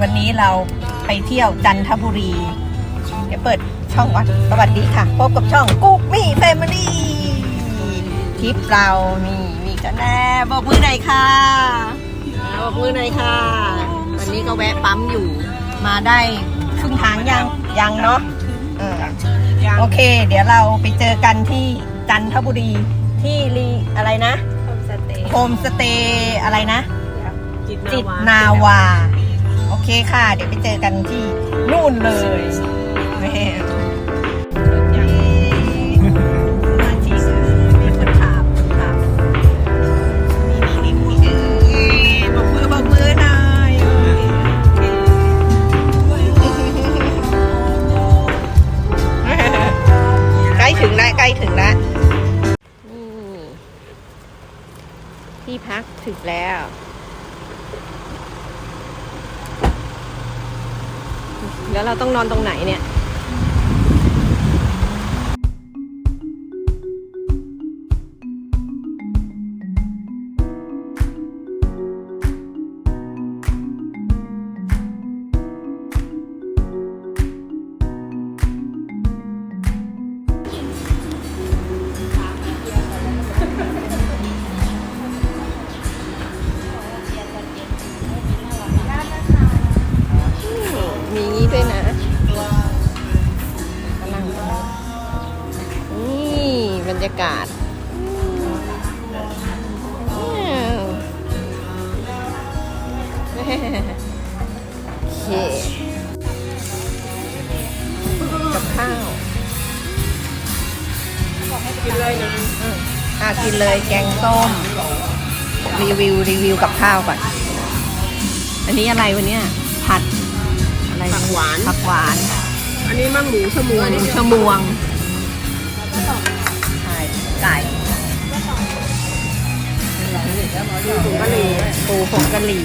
วันนี้เราไปเที่ยวจันทบุรี เดี๋ยวเปิดช่องวัดสวัสดีค่ะ พบกับช่องกุ๊กมี่แฟมิลี่ทริปเรามีมีกันแน่บอกมือหน่อยค่ะบอกมือหน่อยค่ะ วันนี้ก็แวะปั๊มอยู่ มาได้ครึ่งทางยังยังเนาะเออโอเค เดี๋ยวเราไปเจอกันที่จันทบุรีที่รีอะไรนะโฮมสเตย์อะไรนะ จิตนาวาโอ เคค่ะ เดี๋ยวไปเจอกันที่นู่นเลย โอเคกับข้าวกินเลยนะอืมอะกินเลยแกงส้ม รีวิวรีวิวกับข้าวก่อน อันนี้อะไรวันเนี้ยผัดอะไรผักหวานผักหวาน อันนี้มั่งหมูชะมวหนมูชะมวงใช่ไก่ผงกะหรี่ปูผงกะหรี่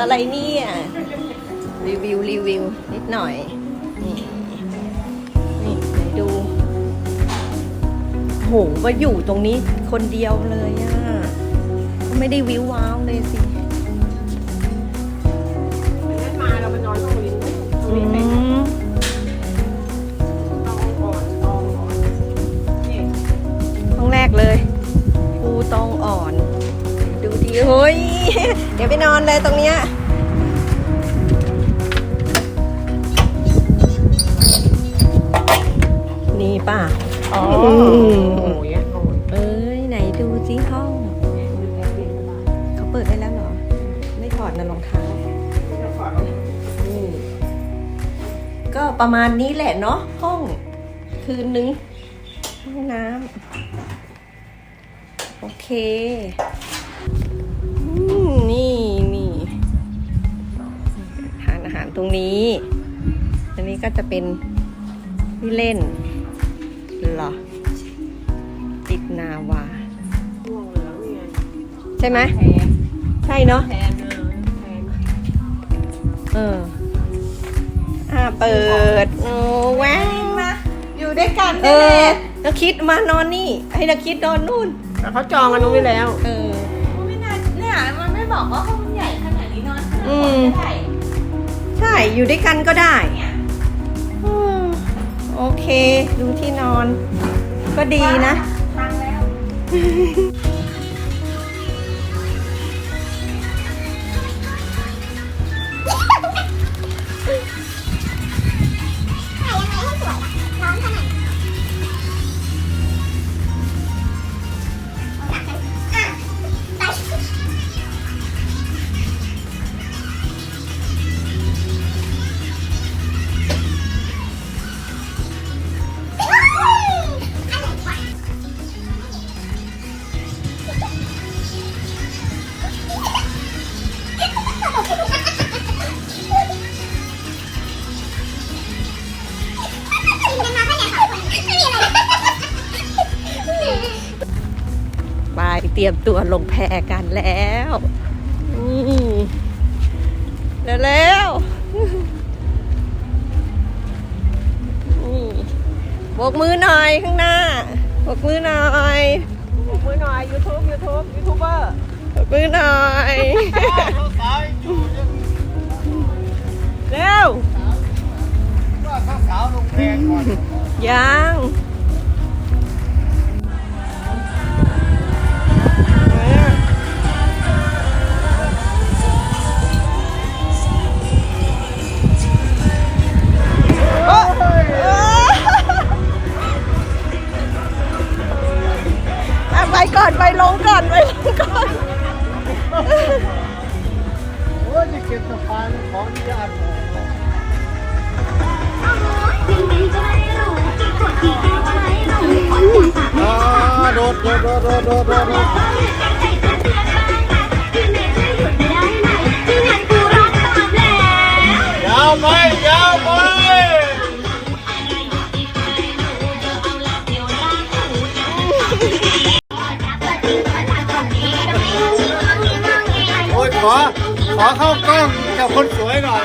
อะไรเนี่ย รีวิว รีวิว นิดหน่อย นี่ นี่ไหนดูโหก็อยู่ตรงนี้คนเดียวเลยอะก็ไม่ได้วิวว้าวเลยสิงั้นมาเราไปนอนตรงนี้ตรงอืนี้เป็นมตองอ่อนตองอ่อนนี่ห้องแรกเลยภูตองอ่อน ดูดีเฮ้ยเดี๋ยวไปนอนเลยตรงเนี้ยนี่ป่ะอ๋ออืมโอ้ยโอ้ยเอ้ยไหนดูสิห้องเขาเปิดได้แล้วเหรอ ไม่ถอดนะรองเท้านี่ก็ประมาณนี้แหละเนาะห้อง คืนนึงห้องน้ำโอเคอืม นี่นี่ทานอาหารตรงนี้ อันนี้ก็จะเป็นที่เล่นเหรอติดนาวาม่วงเหลืองนี่ไงใช่ไหมแพงใช่เนาะแพงเออแพงเอออ่าเปิดโอ้ว้าวอยู่ด้วยกันเออนักคิดมานอนนี่ ให้นักคิดนอนนู่นแต่เขาจองกันตรงนี้แล้ว เออ บอกว่าห้องใหญ่ขนาดนี้นอนขนาดอืนี้มได้ใช่อยู่ด้วยกันก็ได้อืมโอเค ดูที่นอน ก็ดีนะตังแล้ว ลงแพกันแล้วนี่เร็วๆนี่โบกมือหน่อยข้างหน้าโบกมือหน่อยบอกมือหน่อยยูทูบยูทูบยูทูบเบอร์โบกมือหน่อยเร็วยังาวไปยาวไปโอ้ยขอ ขอเข้ากล้องกับคนสวยหน่อย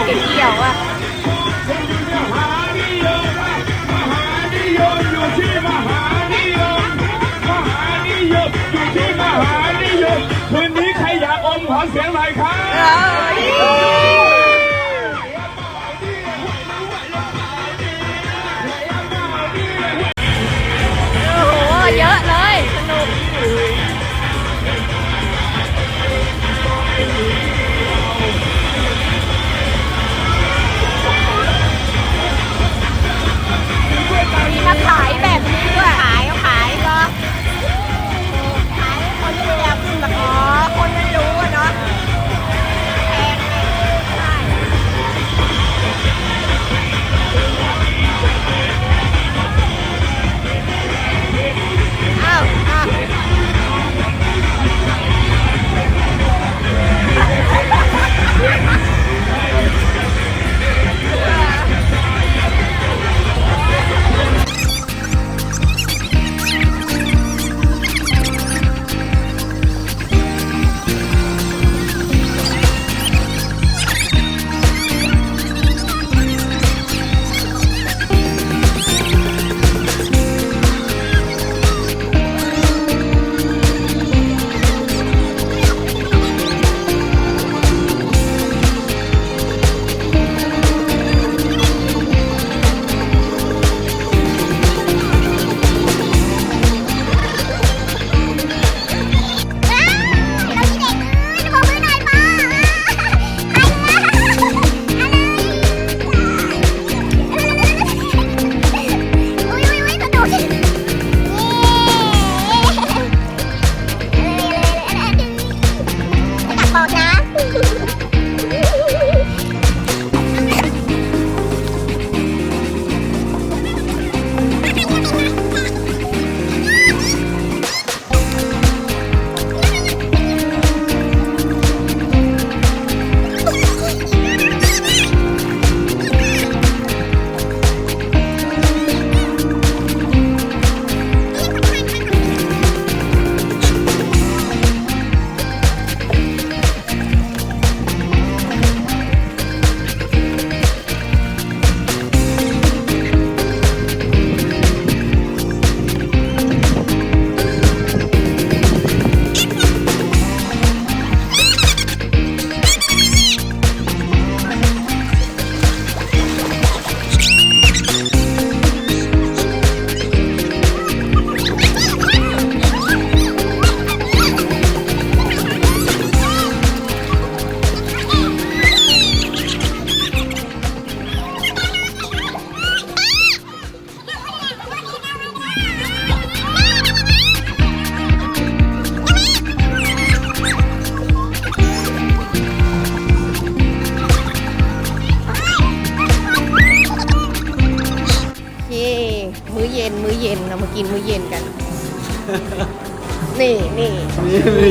นเกี่ยวอะเห็นเกี่ยวอะ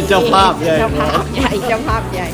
เจ้าภาพใหญ่ เจ้าภาพใหญ่เจ้าภาพใหญ่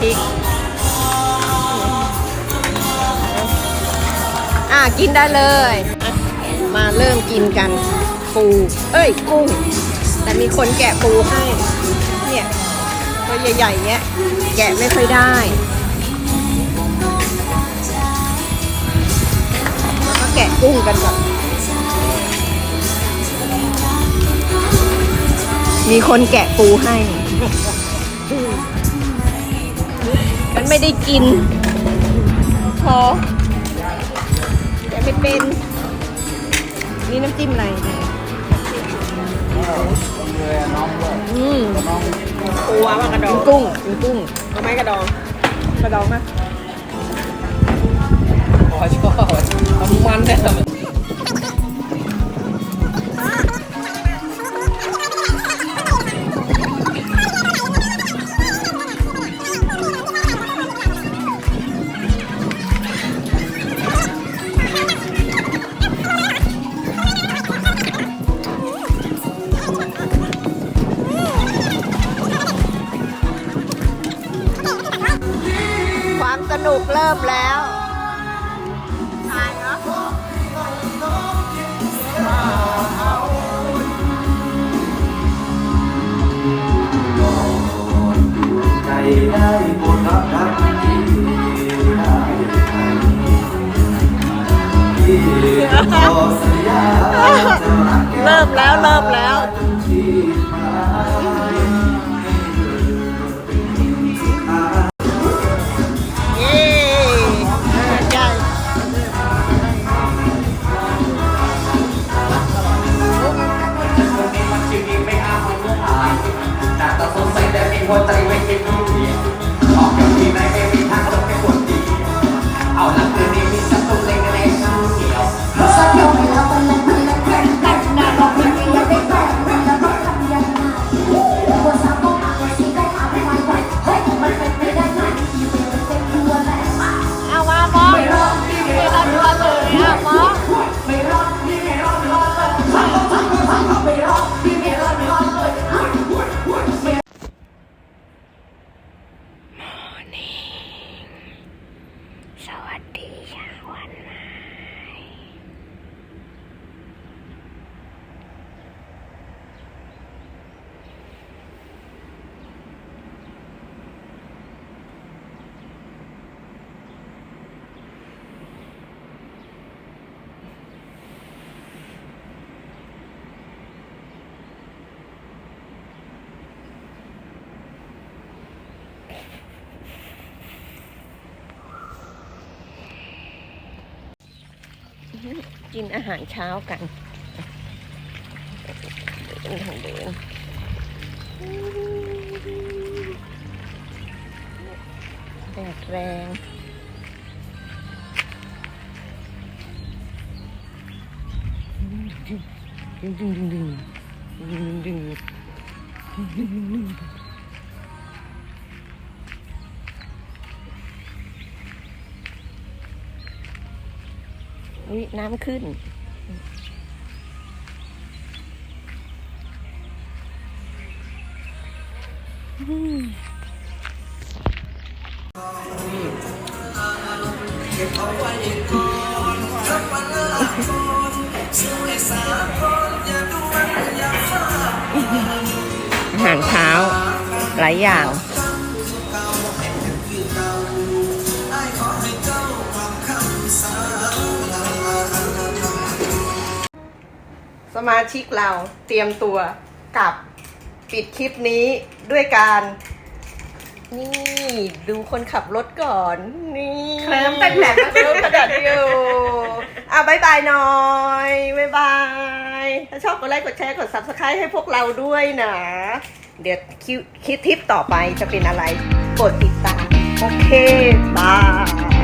สมาชิก อะกินได้เลย มาเริ่มกินกันปู เอ้ยกุ้ง แต่มีคนแกะปูให้ เนี่ยตัวใหญ่ๆเนี้ยแกะไม่ค่อยได้แล้วก็แกะกุ้งกันก่อนมีคนแกะปูให้ ไม่ได้กิน พอแกะไม่เป็น นี่น้ำจิ้มอะไรเนี่ยอืมปูวางกระดองกุ้งกินกุ้งเอาไหมกระดอง กระดองมา ได้โปรดรับรักที่ได้ที่ขอสัญญาจะรักแกเริ่มแล้วเริ่มแล้ว เลยอะบอส ไม่รอดพี่ไม่รอดรอดเลยไม่รอดพี่ไม่รอดรอดเลย สวัสดีค่ะวันใหม่ กินอาหารเช้ากันเดินทางเดินแดดแรงดึงดึงดึงดึงดึงดึงดึง อุ้ยน้ำขึ้น อาหารเช้าหลายอย่าง มาชิกเราเตรียมตัวกลับปิดคลิปนี้ด้วยการ นี่ดูคนขับรถก่อน นี่เคลิ้มเป็นแผลเคลิ้มกระดัดอยู่อะบายบายหน่อยบายบาย ถ้าชอบกดไลค์กดแชร์กด subscribe ให้พวกเราด้วยนะ เดี๋ยวคิวคิดทิปต่อไปจะเป็นอะไร กดติดตาม โอเค บาย